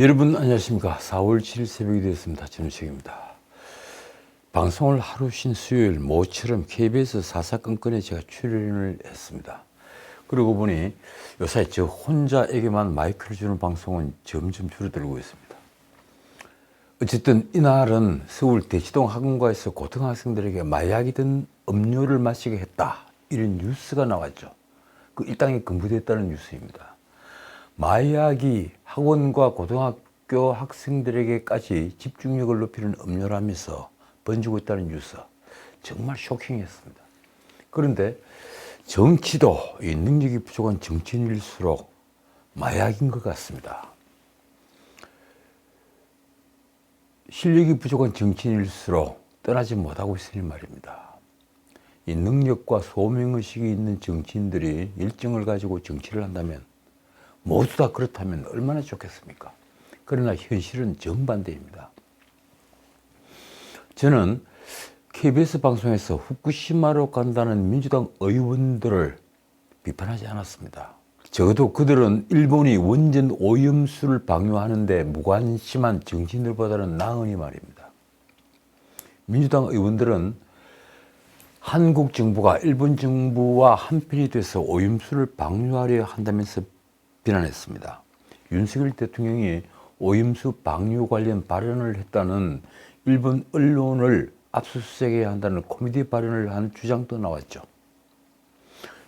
여러분 안녕하십니까? 4월 7일 새벽이 되었습니다. 전우식입니다. 방송을 하루 쉰 수요일 모처럼 KBS 사사건건에 제가 출연을 했습니다. 그러고 보니 요새 저 혼자에게만 마이크를 주는 방송은 점점 줄어들고 있습니다. 어쨌든 이날은 서울 대치동 학원가에서 고등학생들에게 마약이든 음료를 마시게 했다. 이런 뉴스가 나왔죠. 그 일당에 근무됐다는 뉴스입니다 마약이 학원과 고등학교 학생들에게까지 집중력을 높이는 음료라면서 번지고 있다는 뉴스 정말 쇼킹했습니다. 그런데 정치도 이 능력이 부족한 정치인일수록 마약인 것 같습니다. 실력이 부족한 정치인일수록 떠나지 못하고 있으니 말입니다. 이 능력과 소명의식이 있는 정치인들이 일정을 가지고 정치를 한다면 모두 다 그렇다면 얼마나 좋겠습니까? 그러나 현실은 정반대입니다. 저는 KBS 방송에서 후쿠시마로 간다는 민주당 의원들을 비판하지 않았습니다. 적어도 그들은 일본이 원전 오염수를 방류하는데 무관심한 정치인들보다는 나으니 말입니다. 민주당 의원들은 한국 정부가 일본 정부와 한편이 돼서 오염수를 방류하려 한다면서 비난했습니다. 윤석열 대통령이 오염수 방류 관련 발언을 했다는 일본 언론을 압수수색해야 한다는 코미디 발언을 한 주장도 나왔죠.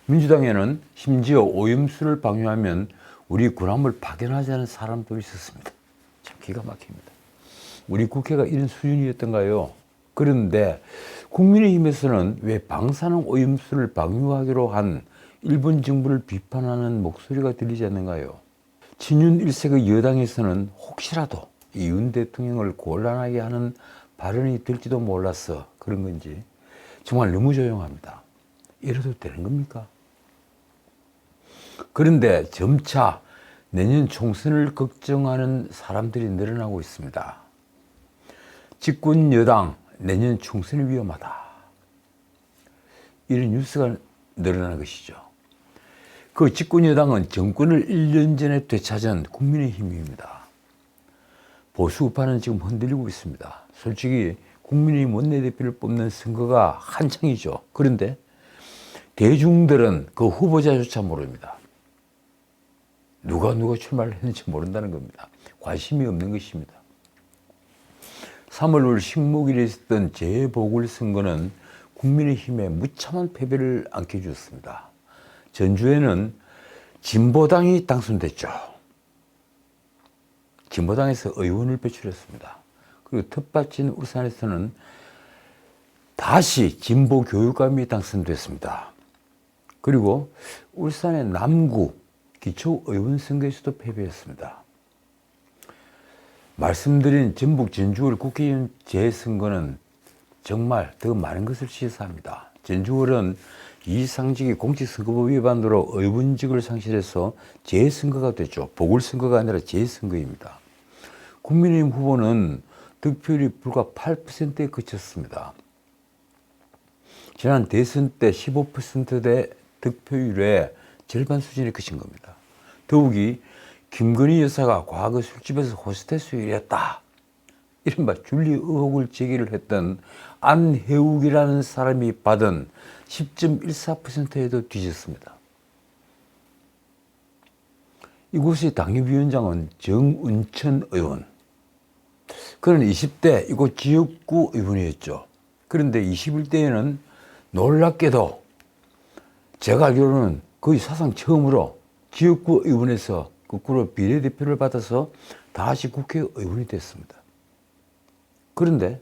민주당에는 심지어 오염수를 방류하면 우리 군함을 파견하자는 사람도 있었습니다. 참 기가 막힙니다. 우리 국회가 이런 수준이었던가요? 그런데 국민의힘에서는 왜 방사능 오염수를 방류하기로 한 일본 정부를 비판하는 목소리가 들리지 않는가요? 친윤 일색의 여당에서는 혹시라도 이 윤 대통령을 곤란하게 하는 발언이 될지도 몰라서 그런 건지 정말 너무 조용합니다. 이래도 되는 겁니까? 그런데 점차 내년 총선을 걱정하는 사람들이 늘어나고 있습니다. 집권 여당 내년 총선이 위험하다. 이런 뉴스가 늘어나는 것이죠. 그 집권 여당은 정권을 1년 전에 되찾은 국민의힘입니다. 보수파는 지금 흔들리고 있습니다. 솔직히 국민의힘 원내대표를 뽑는 선거가 한창이죠. 그런데 대중들은 그 후보자조차 모릅니다. 누가 누가 출마를 했는지 모른다는 겁니다. 관심이 없는 것입니다. 3월 5일 식목일에 있었던 재보궐선거는 국민의힘에 무참한 패배를 안겨주었습니다. 전주에는 진보당이 당선됐죠. 진보당에서 의원을 배출했습니다. 그리고 텃밭진 울산에서는 다시 진보 교육감이 당선됐습니다. 그리고 울산의 남구 기초의원 선거에서도 패배했습니다. 말씀드린 전북 전주월 국회의원 재선거는 정말 더 많은 것을 시사합니다. 전주월은 이상직이 공직선거법 위반으로 의원직을 상실해서 재선거가 됐죠. 보궐선거가 아니라 재선거입니다. 국민의힘 후보는 득표율이 불과 8%에 그쳤습니다. 지난 대선 때 15%대 득표율의 절반 수준에 그친 겁니다. 더욱이 김건희 여사가 과거 술집에서 호스테스 일했다. 이른바 줄리 의혹을 제기를 했던 안혜욱이라는 사람이 받은 10.14%에도 뒤졌습니다. 이곳의 당협위원장은 정은천 의원. 그는 20대 이곳 지역구 의원이었죠. 그런데 21대에는 놀랍게도 제가 알기로는 거의 사상 처음으로 지역구 의원에서 거꾸로 비례대표를 받아서 다시 국회의원이 됐습니다. 그런데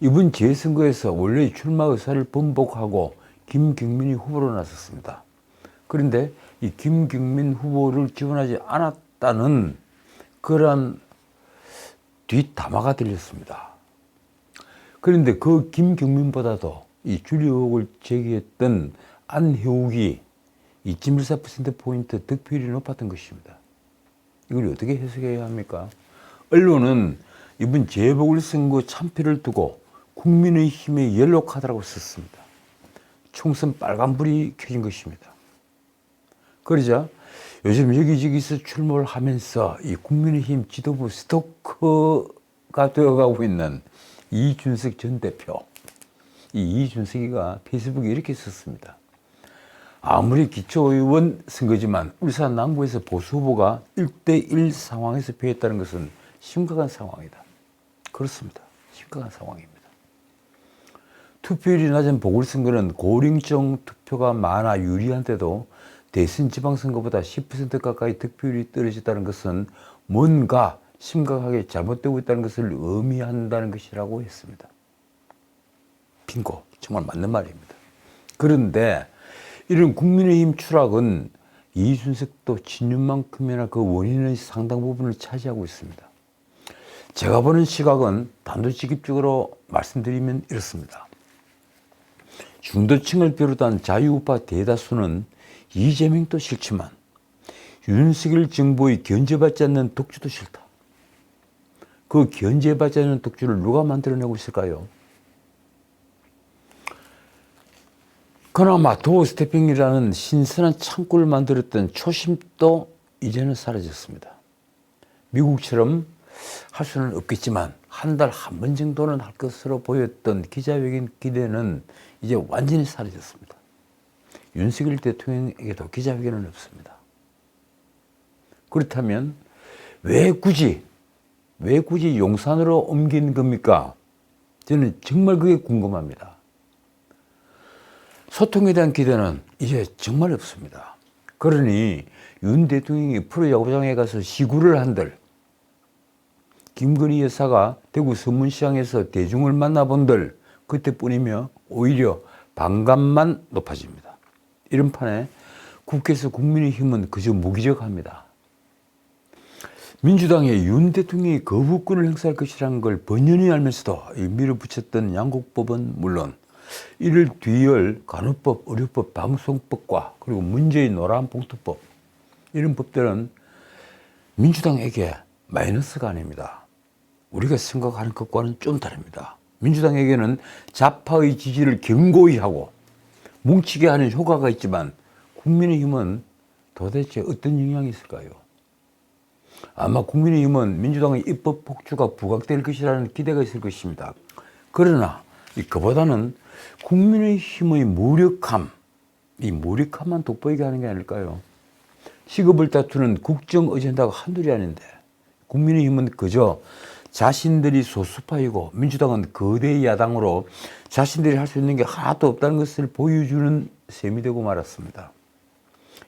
이번 재선거에서 원래 출마 의사를 번복하고 김경민이 후보로 나섰습니다. 그런데 이 김경민 후보를 지원하지 않았다는 그러한 뒷담화가 들렸습니다. 그런데 그 김경민보다도 이 의혹을 제기했던 안혜욱이 2.14%포인트 득표율이 높았던 것입니다. 이걸 어떻게 해석해야 합니까? 언론은 이번 재보궐선거 참패를 두고 국민의힘의 옐로 카드라고 썼습니다. 총선 빨간불이 켜진 것입니다. 그러자 요즘 여기저기서 출몰 하면서 이 국민의힘 지도부 스토커가 되어가고 있는 이준석 전 대표. 이 이준석이가 페이스북에 이렇게 썼습니다. 아무리 기초의원 선거지만 울산 남구에서 보수 후보가 1대1 상황에서 패했다는 것은 심각한 상황이다. 그렇습니다. 심각한 상황입니다. 투표율이 낮은 보궐선거는 고령층 투표가 많아 유리한데도 대선 지방선거보다 10% 가까이 득표율이 떨어졌다는 것은 뭔가 심각하게 잘못되고 있다는 것을 의미한다는 것이라고 했습니다. 빙고. 정말 맞는 말입니다. 그런데 이런 국민의힘 추락은 이준석도 진윤만큼이나 그 원인의 상당 부분을 차지하고 있습니다. 제가 보는 시각은 단도직입적으로 말씀드리면 이렇습니다. 중도층을 비롯한 자유우파 대다수는 이재명도 싫지만 윤석열 정부의 견제받지 않는 독주도 싫다. 그 견제받지 않는 독주를 누가 만들어내고 있을까요? 그나마 도어 스태핑이라는 신선한 창구를 만들었던 초심도 이제는 사라졌습니다. 미국처럼 할 수는 없겠지만 한 달 한 번 정도는 할 것으로 보였던 기자회견 기대는 이제 완전히 사라졌습니다. 윤석열 대통령에게도 기자회견은 없습니다. 그렇다면 왜 굳이 왜 굳이 용산으로 옮긴 겁니까? 저는 정말 그게 궁금합니다. 소통에 대한 기대는 이제 정말 없습니다. 그러니 윤 대통령이 프로야구장에 가서 시구를 한들 김건희 여사가 대구 서문시장에서 대중을 만나본들 그때뿐이며 오히려 반감만 높아집니다. 이런 판에 국회에서 국민의힘은 그저 무기력합니다. 민주당의 윤 대통령이 거부권을 행사할 것이라는 걸 번연히 알면서도 밀어붙였던 양국법은 물론 이를 뒤이을 간호법, 의료법, 방송법과 그리고 문재의 노란 봉투법 이런 법들은 민주당에게 마이너스가 아닙니다. 우리가 생각하는 것과는 좀 다릅니다. 민주당에게는 좌파의 지지를 견고히 하고 뭉치게 하는 효과가 있지만 국민의힘은 도대체 어떤 영향이 있을까요? 아마 국민의힘은 민주당의 입법 폭주가 부각될 것이라는 기대가 있을 것입니다. 그러나 그보다는 국민의힘의 무력함, 이 무력함만 돋보이게 하는 게 아닐까요? 시급을 다투는 국정 어젠다가 한둘이 아닌데 국민의힘은 그저 자신들이 소수파이고 민주당은 거대 야당으로 자신들이 할 수 있는 게 하나도 없다는 것을 보여주는 셈이 되고 말았습니다.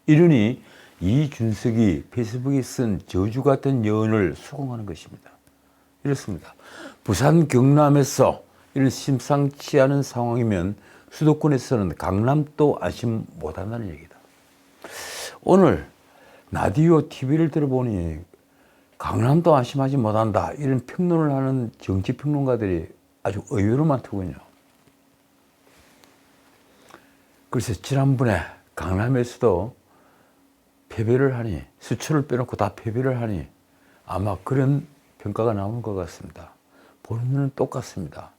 이러니 이준석이 페이스북에 쓴 저주 같은 예언을 수긍하는 것입니다. 이렇습니다. 부산 경남에서 이런 심상치 않은 상황이면 수도권에서는 강남도 안심 못한다는 얘기다. 오늘 라디오 TV를 들어보니 강남도 안심하지 못한다 이런 평론을 하는 정치 평론가들이 아주 의외로 많더군요. 그래서 지난번에 강남에서도 패배를 하니 수출을 빼놓고 다 패배를 하니 아마 그런 평가가 나오는 것 같습니다. 눈은 똑같습니다.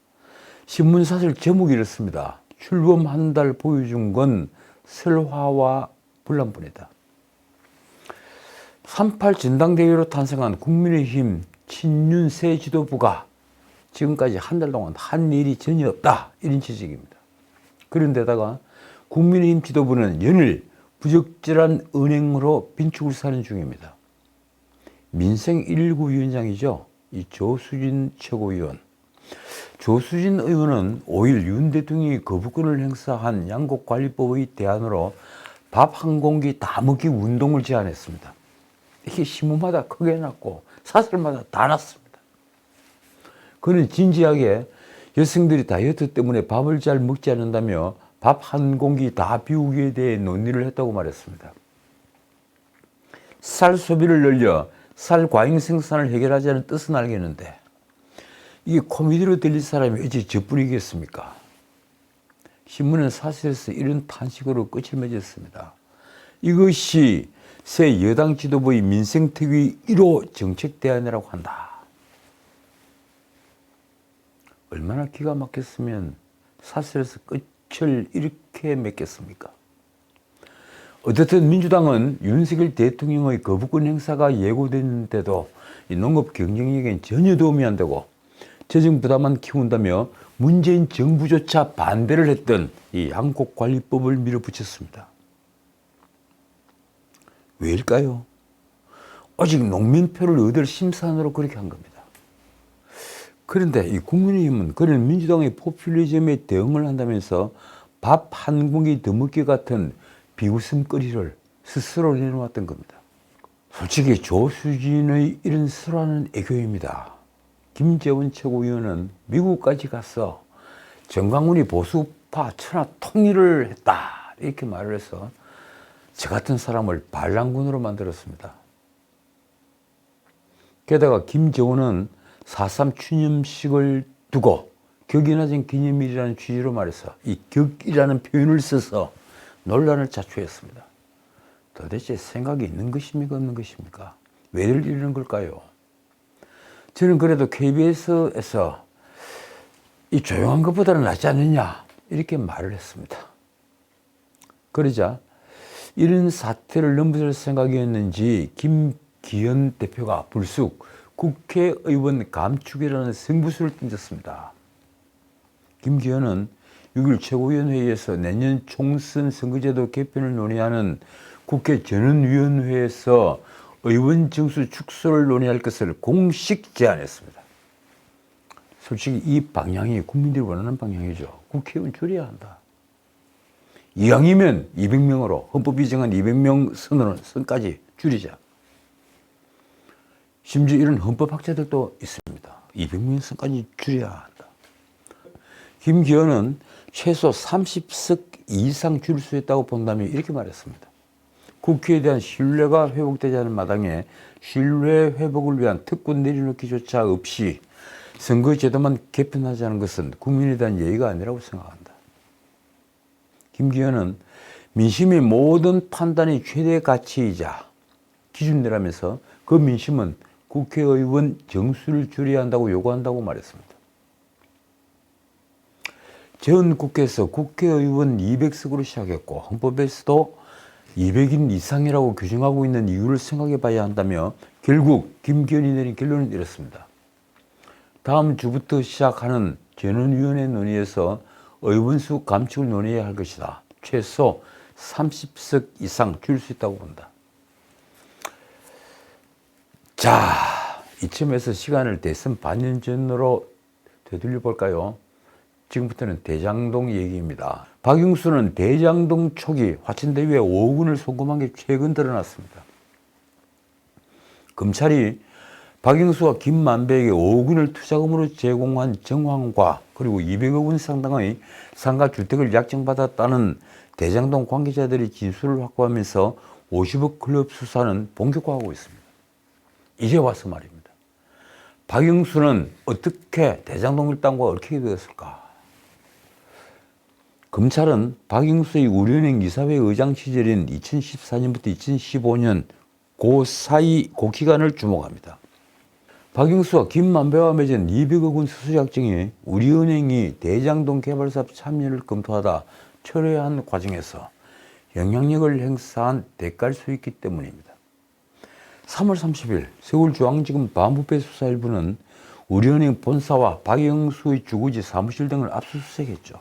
신문사설 제목이 이렇습니다. 출범 한 달 보여준 건 설화와 불란분이다. 38 전당대회로 탄생한 국민의힘 친윤 새 지도부가 지금까지 한 달 동안 한 일이 전혀 없다. 이런 지적입니다. 그런데다가 국민의힘 지도부는 연일 부적절한 은행으로 빈축을 사는 중입니다. 민생 119 위원장이죠. 이 조수진 최고위원. 조수진 의원은 5일 윤 대통령이 거부권을 행사한 양곡관리법의 대안으로 밥 한 공기 다 먹기 운동을 제안했습니다. 이게 신문마다 크게 났고 사설마다 다 났습니다. 그는 진지하게 여성들이 다이어트 때문에 밥을 잘 먹지 않는다며 밥 한 공기 다 비우기에 대해 논의를 했다고 말했습니다. 쌀 소비를 늘려 쌀 과잉 생산을 해결하자는 뜻은 알겠는데 이게 코미디로 들릴 사람이 어찌 저뿐이겠습니까? 신문은 사실에서 이런 탄식으로 끝을 맺었습니다. 이것이 새 여당 지도부의 민생특위 1호 정책 대안이라고 한다. 얼마나 기가 막혔으면 사실에서 끝을 이렇게 맺겠습니까? 어쨌든 민주당은 윤석열 대통령의 거부권 행사가 예고됐는데도 이 농업 경쟁력엔 전혀 도움이 안 되고 재정 부담만 키운다며 문재인 정부조차 반대를 했던 이 한국관리법을 밀어붙였습니다. 왜일까요? 오직 농민표를 얻을 심산으로 그렇게 한 겁니다. 그런데 이 국민의힘은 그런 민주당의 포퓰리즘에 대응을 한다면서 밥 한 공기 더 먹기 같은 비웃음거리를 스스로 내놓았던 겁니다. 솔직히 조수진의 이런 슬화는 애교입니다. 김재원 최고위원은 미국까지 가서 정강훈이 보수파 천하 통일을 했다 이렇게 말을 해서 저 같은 사람을 반란군으로 만들었습니다. 게다가 김재원은 4.3 추념식을 두고 격이나진 기념일이라는 취지로 말해서 이 격이라는 표현을 써서 논란을 자초했습니다. 도대체 생각이 있는 것입니까 없는 것입니까? 왜들 이러는 걸까요? 저는 그래도 KBS에서 이 조용한 것보다는 낫지 않느냐 이렇게 말을 했습니다. 그러자 이런 사태를 넘어설 생각이었는지 김기현 대표가 불쑥 국회의원 감축이라는 승부수를 던졌습니다. 김기현은 6일 최고위원회의에서 내년 총선 선거제도 개편을 논의하는 국회 전원위원회에서 의원 정수 축소를 논의할 것을 공식 제안했습니다. 솔직히 이 방향이 국민들이 원하는 방향이죠. 국회의원 줄여야 한다. 이왕이면 200명으로 헌법이 정한 200명 선언, 선까지 줄이자. 심지어 이런 헌법학자들도 있습니다. 200명 선까지 줄여야 한다. 김기현은 최소 30석 이상 줄수 있다고 본다면 이렇게 말했습니다. 국회에 대한 신뢰가 회복되지 않은 마당에 신뢰 회복을 위한 특권 내려놓기조차 없이 선거제도만 개편하자는 것은 국민에 대한 예의가 아니라고 생각한다. 김기현은 민심의 모든 판단이 최대 가치이자 기준이라면서 그 민심은 국회의원 정수를 줄여야 한다고 요구한다고 말했습니다. 전 국회에서 국회의원 200석으로 시작했고 헌법에서도 200인 이상이라고 규정하고 있는 이유를 생각해 봐야 한다며 결국 김기현이 내린 결론은 이렇습니다. 다음 주부터 시작하는 전원위원회 논의에서 의원수 감축을 논의해야 할 것이다. 최소 30석 이상 줄 수 있다고 본다. 자, 이쯤에서 시간을 대선 반년 전으로 되돌려 볼까요? 지금부터는 대장동 얘기입니다. 박용수는 대장동 초기 화천대유에 5억 원을 송금한 게 최근 드러났습니다. 검찰이 박영수와 김만배에게 5억 원을 투자금으로 제공한 정황과 그리고 200억 원 상당의 상가 주택을 약정받았다는 대장동 관계자들의 진술을 확보하면서 50억 클럽 수사는 본격화하고 있습니다. 이제 와서 말입니다. 박영수는 어떻게 대장동 일당과 얽히게 되었을까? 검찰은 박영수의 우리은행 이사회 의장 시절인 2014년부터 2015년 그 사이 그 기간을 주목합니다. 박영수와 김만배와 맺은 200억 원 수수약정에 우리은행이 대장동 개발 사업 참여를 검토하다 철회한 과정에서 영향력을 행사한 대가를 수있기 때문입니다. 3월 30일 서울중앙지검 반부패 수사 일부는 우리은행 본사와 박영수의 주거지 사무실 등을 압수수색했죠.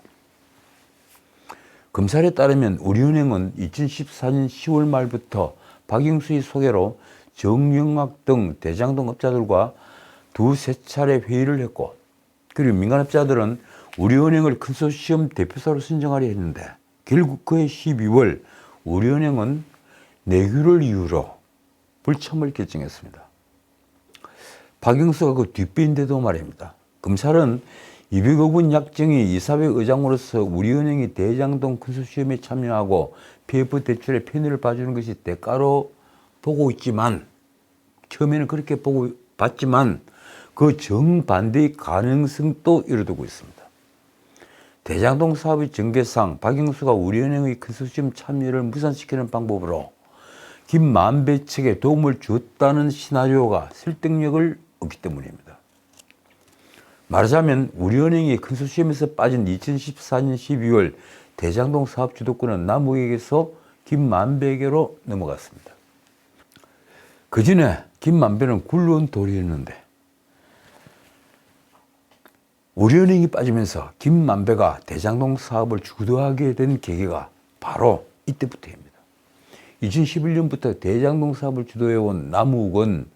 검찰에 따르면 우리은행은 2014년 10월 말부터 박영수의 소개로 정영학 등 대장동 업자들과 두세 차례 회의를 했고 그리고 민간업자들은 우리은행을 컨소시엄 대표사로 선정하려 했는데 결국 그해 12월 우리은행은 내규를 이유로 불참을 결정했습니다. 박영수가 그 뒷배인데도 말입니다. 검찰은 200억 원 약정이 이사회 의장으로서 우리은행이 대장동 컨소시엄에 참여하고 PF 대출의 편의를 봐주는 것이 대가로 보고 있지만 처음에는 그렇게 보고 봤지만 그 정반대의 가능성도 열어두고 있습니다. 대장동 사업의 전개상 박영수가 우리은행의 컨소시엄 참여를 무산시키는 방법으로 김만배 측에 도움을 줬다는 시나리오가 설득력을 얻기 때문입니다. 말하자면 우리은행이 컨소시엄에서 빠진 2014년 12월 대장동 사업 주도권은 남욱에게서 김만배에게로 넘어갔습니다. 그 전에 김만배는 굴러온 돌이었는데 우리은행이 빠지면서 김만배가 대장동 사업을 주도하게 된 계기가 바로 이때부터입니다. 2011년부터 대장동 사업을 주도해온 남욱은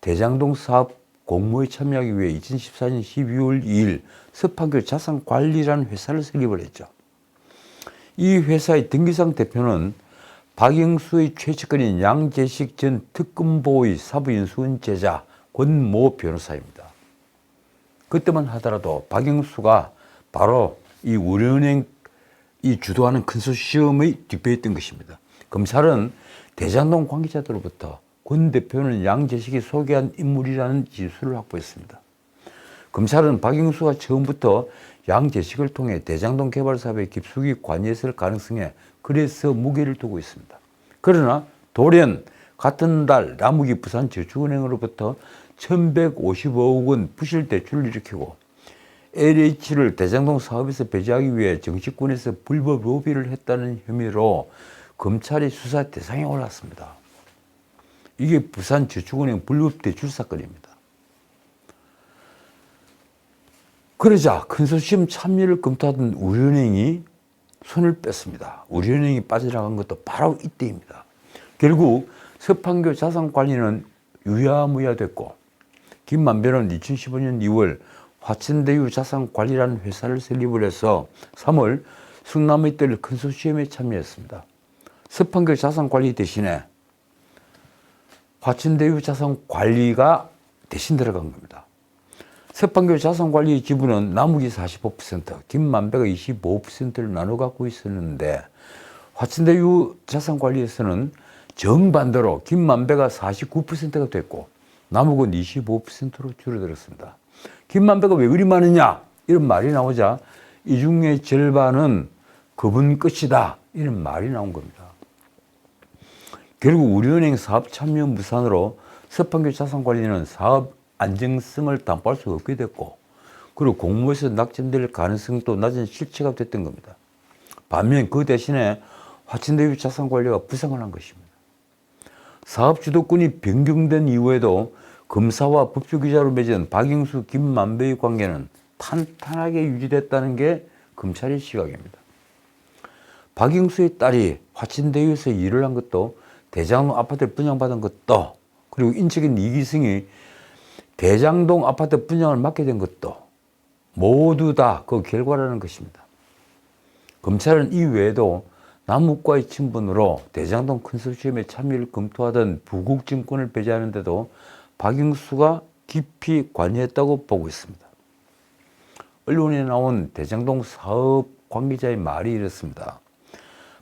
대장동 사업 공모에 참여하기 위해 2014년 12월 2일 서판교 자산관리라는 회사를 설립을 했죠. 이 회사의 등기상 대표는 박영수의 최측근인 양재식 전 특검보의 사부인수원 제자 권모 변호사입니다. 그때만 하더라도 박영수가 바로 이 우리은행 이 주도하는 컨소시엄의 뒷배였던 것입니다. 검찰은 대장동 관계자들로부터 권 대표는 양재식이 소개한 인물이라는 지수를 확보했습니다. 검찰은 박영수가 처음부터 양재식을 통해 대장동 개발 사업에 깊숙이 관여했을 가능성에 그래서 무게를 두고 있습니다. 그러나 돌연 같은 달 남욱이 부산 저축은행으로부터 1155억 원 부실 대출을 일으키고 LH를 대장동 사업에서 배제하기 위해 정치권에서 불법 로비를 했다는 혐의로 검찰의 수사 대상에 올랐습니다. 이게 부산 저축은행 불법 대출 사건입니다. 그러자 컨소시엄 참여를 검토하던 우리은행이 손을 뺐습니다. 우리은행이 빠져나간 것도 바로 이때입니다. 결국 서판교 자산 관리는 유야무야 됐고 김만배는 2015년 2월 화천대유 자산관리라는 회사를 설립을 해서 3월 승남의 뜰 컨소시엄에 참여했습니다. 서판교 자산관리 대신에 화천대유 자산관리가 대신 들어간 겁니다. 서판교 자산관리 지분은 남욱이 45%, 김만배가 25%를 나눠 갖고 있었는데 화천대유 자산관리에서는 정반대로 김만배가 49%가 됐고 남욱은 25%로 줄어들었습니다. 김만배가 왜 그리 많으냐 이런 말이 나오자 이 중에 절반은 그분 끝이다 이런 말이 나온 겁니다. 결국 우리은행 사업 참여 무산으로 서판교 자산관리는 사업 안정성을 담보할 수 없게 됐고 그리고 공모에서 낙점될 가능성도 낮은 실체가 됐던 겁니다. 반면 그 대신에 화천대유 자산관리가 부상을 한 것입니다. 사업 주도권이 변경된 이후에도 검사와 법조기자로 맺은 박영수, 김만배의 관계는 탄탄하게 유지됐다는 게 검찰의 시각입니다. 박영수의 딸이 화천대유에서 일을 한 것도 대장동 아파트를 분양받은 것도 그리고 인적인 이기승이 대장동 아파트 분양을 맡게 된 것도 모두 다 그 결과라는 것입니다. 검찰은 이 외에도 남욱과의 친분으로 대장동 컨소시엄에 참여를 검토하던 부국증권을 배제하는데도 박영수가 깊이 관여했다고 보고 있습니다. 언론에 나온 대장동 사업 관계자의 말이 이렇습니다.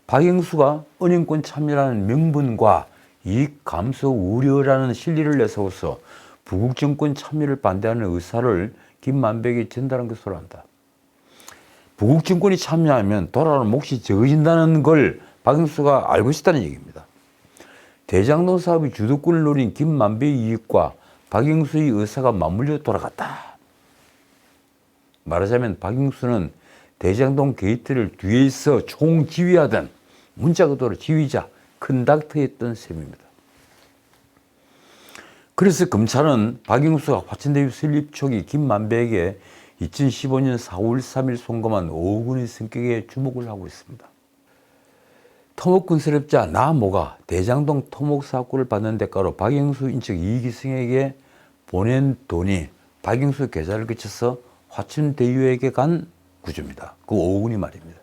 박영수가 은행권 참여라는 명분과 이익 감소 우려라는 실리를 내세워서 부국 정권 참여를 반대하는 의사를 김만백이 전달한 것으로 한다. 부국 정권이 참여하면 돌아오는 몫이 적어진다는 걸 박영수가 알고 있다는 얘기입니다. 대장동 사업의 주도권을 노린 김만배의 이익과 박영수의 의사가 맞물려 돌아갔다. 말하자면 박영수는 대장동 게이트를 뒤에서 총지휘하던 문자 그대로 지휘자 컨덕터였던 셈입니다. 그래서 검찰은 박영수가 화천대유 설립 초기 김만배에게 2015년 4월 3일 송금한 5억 원의 성격에 주목을 하고 있습니다. 토목건설업자 나모가 대장동 토목 사업을 받는 대가로 박영수 인척 이기승에게 보낸 돈이 박영수 계좌를 거쳐서 화천대유에게 간 구조입니다. 그 5억 원이 말입니다.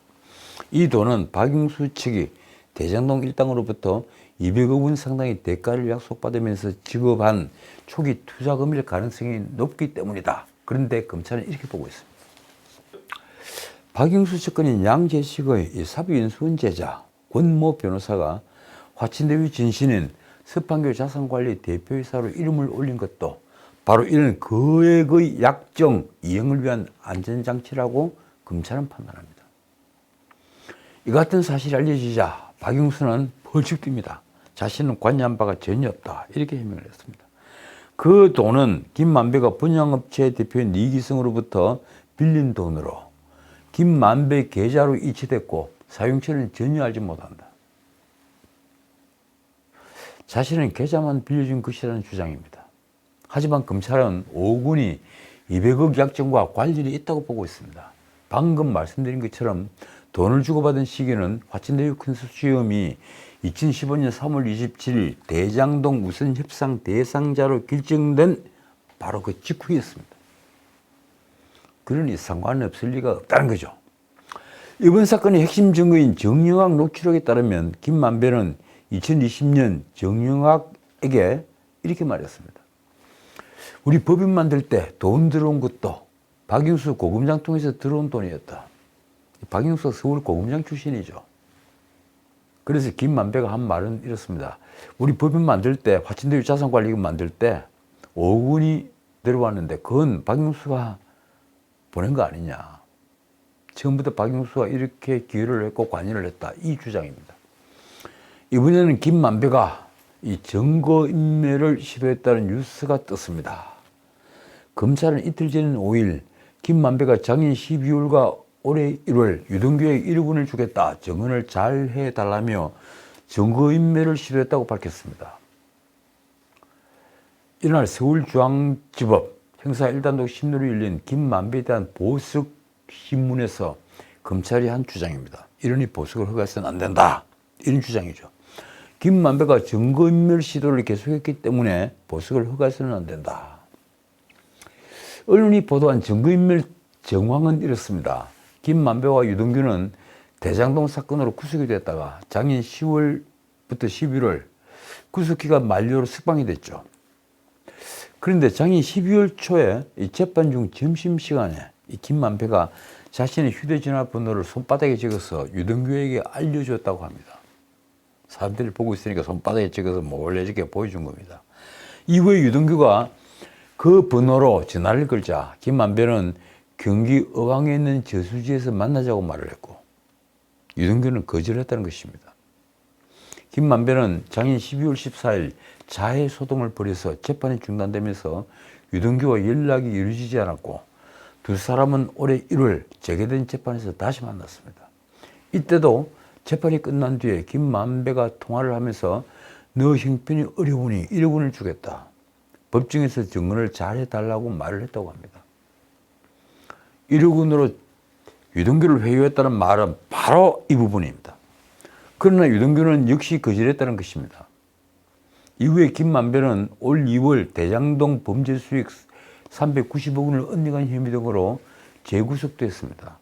이 돈은 박영수 측이 대장동 일당으로부터 200억 원 상당의 대가를 약속받으면서 지급한 초기 투자금일 가능성이 높기 때문이다. 그런데 검찰은 이렇게 보고 있습니다. 박영수 측근인 양재식의 사비인수원 제자 권모 변호사가 화천대유 진신인 서판교 자산관리 대표이사로 이름을 올린 것도 바로 이런 거액의 약정 이행을 위한 안전장치라고 검찰은 판단합니다. 이 같은 사실이 알려지자 박영수는 벌칙 뜁니다. 자신은 관여한 바가 전혀 없다. 이렇게 해명을 했습니다. 그 돈은 김만배가 분양업체 대표인 이기승으로부터 빌린 돈으로 김만배 계좌로 이체됐고 사용처는 전혀 알지 못한다. 자신은 계좌만 빌려준 것이라는 주장입니다. 하지만 검찰은 오군이 200억 약정과 관련이 있다고 보고 있습니다. 방금 말씀드린 것처럼 돈을 주고받은 시기는 화천대유 컨소시엄이 2015년 3월 27일 대장동 우선 협상 대상자로 결정된 바로 그 직후였습니다. 그러니 상관없을 리가 없다는 거죠. 이번 사건의 핵심 증거인 정영학 녹취록에 따르면 김만배는 2020년 정영학에게 이렇게 말했습니다. 우리 법인 만들 때 돈 들어온 것도 박영수 고금장 통해서 들어온 돈이었다. 박영수가 서울 고금장 출신이죠. 그래서 김만배가 한 말은 이렇습니다. 우리 법인 만들 때 화천대유 자산관리금 만들 때 5군이 들어왔는데 그건 박영수가 보낸 거 아니냐. 처음부터 박영수가 이렇게 기여를 했고 관여를 했다. 이 주장입니다. 이번에는 김만배가 이 증거인멸을 시도했다는 뉴스가 떴습니다. 검찰은 이틀 전 5일 김만배가 작년 12월과 올해 1월 유동규에게 1억원을 주겠다 증언을 잘 해달라며 증거인멸을 시도했다고 밝혔습니다. 이날 서울중앙지법 형사 1단독 심리로 열린 김만배에 대한 보석 신문에서 검찰이 한 주장입니다. 이러니 보석을 허가해서는 안 된다. 이런 주장이죠. 김만배가 증거인멸 시도를 계속했기 때문에 보석을 허가해서는 안 된다. 언론이 보도한 증거인멸 정황은 이렇습니다. 김만배와 유동규는 대장동 사건으로 구속이 됐다가 작년 10월부터 11월 구속기간 만료로 석방이 됐죠. 그런데 작년 12월 초에 이 재판 중 점심시간에 이 김만배가 자신의 휴대전화 번호를 손바닥에 적어서 유동규에게 알려줬다고 합니다. 사람들이 보고 있으니까 손바닥에 적어서 몰래 이렇게 보여준 겁니다. 이후에 유동규가 그 번호로 전화를 걸자 김만배는 경기 어항에 있는 저수지에서 만나자고 말을 했고 유동규는 거절 했다는 것입니다. 김만배는 작년 12월 14일 자해 소동을 벌여서 재판이 중단되면서 유동규와 연락이 이루어지지 않았고 두 사람은 올해 1월 재개된 재판에서 다시 만났습니다. 이때도 재판이 끝난 뒤에 김만배가 통화를 하면서 너 형편이 어려우니 1억 원을 주겠다. 법정에서 증언을 잘 해달라고 말을 했다고 합니다. 1억 원으로 유동규를 회유했다는 말은 바로 이 부분입니다. 그러나 유동규는 역시 거절했다는 것입니다. 이후에 김만배는 올 2월 대장동 범죄 수익 390억 원을 은닉한 혐의 등으로 재구속됐습니다.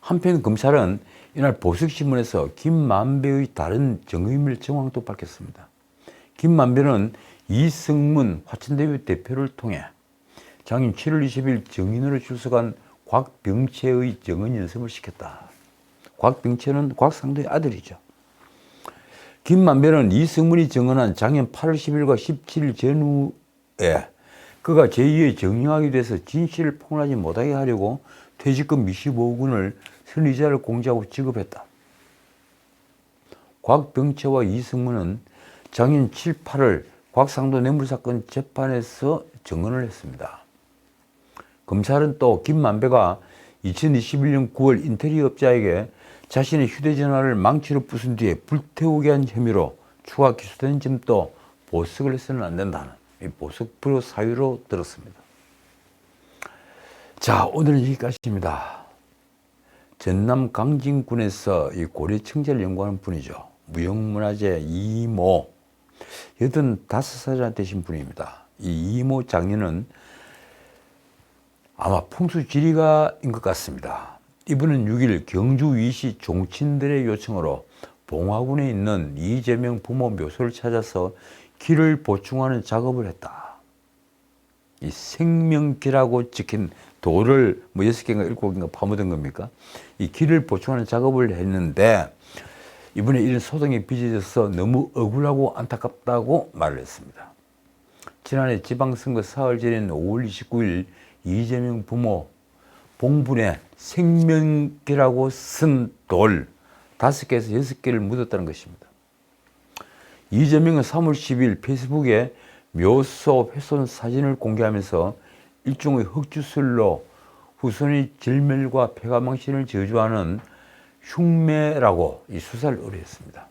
한편 검찰은 이날 보석신문에서 김만배의 다른 정의밀 정황도 밝혔습니다. 김만배는 이승문 화천대유 대표를 통해 작년 7월 20일 정인으로 출석한 곽병채의 정은 연습을 시켰다. 곽병채는 곽상도의 아들이죠. 김만배는 이승문이 정언한 작년 8월 10일과 17일 전후에 그가 제2의 정령하게 돼서 진실을 폭로하지 못하게 하려고 퇴직금 25억 원을 선의자를 공제하고 지급했다. 곽병채와 이승문은 작년 7, 8월 곽상도 뇌물사건 재판에서 증언을 했습니다. 검찰은 또 김만배가 2021년 9월 인테리어 업자에게 자신의 휴대전화를 망치로 부순 뒤에 불태우게 한 혐의로 추가 기소된 점도 보석을 해서는 안 된다는 보석 불허 사유로 들었습니다. 자, 오늘은 여기까지입니다. 전남 강진군에서 이 고려 청자를 연구하는 분이죠. 무형문화재 이모, 85살 되신 분입니다. 이 이모 장녀는 아마 풍수지리가인 것 같습니다. 이분은 6일 경주 위시 종친들의 요청으로 봉화군에 있는 이재명 부모 묘소를 찾아서 길을 보충하는 작업을 했다. 이 생명기라고 찍힌 돌을 뭐 여섯 개인가 일곱 개인가 파묻은 겁니까? 이 길을 보충하는 작업을 했는데 이번에 이런 소동이 빚어져서 너무 억울하고 안타깝다고 말을 했습니다. 지난해 지방선거 사흘 전인 5월 29일 이재명 부모 봉분에 생명기라고 쓴 돌 다섯 개에서 여섯 개를 묻었다는 것입니다. 이재명은 3월 10일 페이스북에 묘소 훼손 사진을 공개하면서 일종의 흑주술로 후손의 질멸과 폐가망신을 저주하는 흉매라고 이 수사를 의뢰했습니다.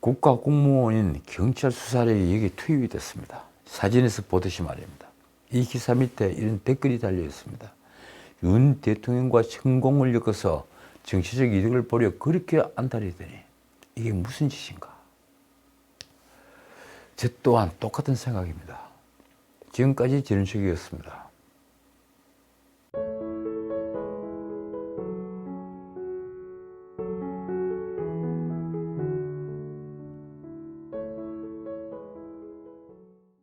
국가 공무원인 경찰 수사력이 여기 투입이 됐습니다. 사진에서 보듯이 말입니다. 이 기사 밑에 이런 댓글이 달려 있습니다. 윤 대통령과 천공을 엮어서 정치적 이득을 보려 그렇게 안달이더니 이게 무슨 짓인가? 저 또한 똑같은 생각입니다. 지금까지 지른식이었습니다.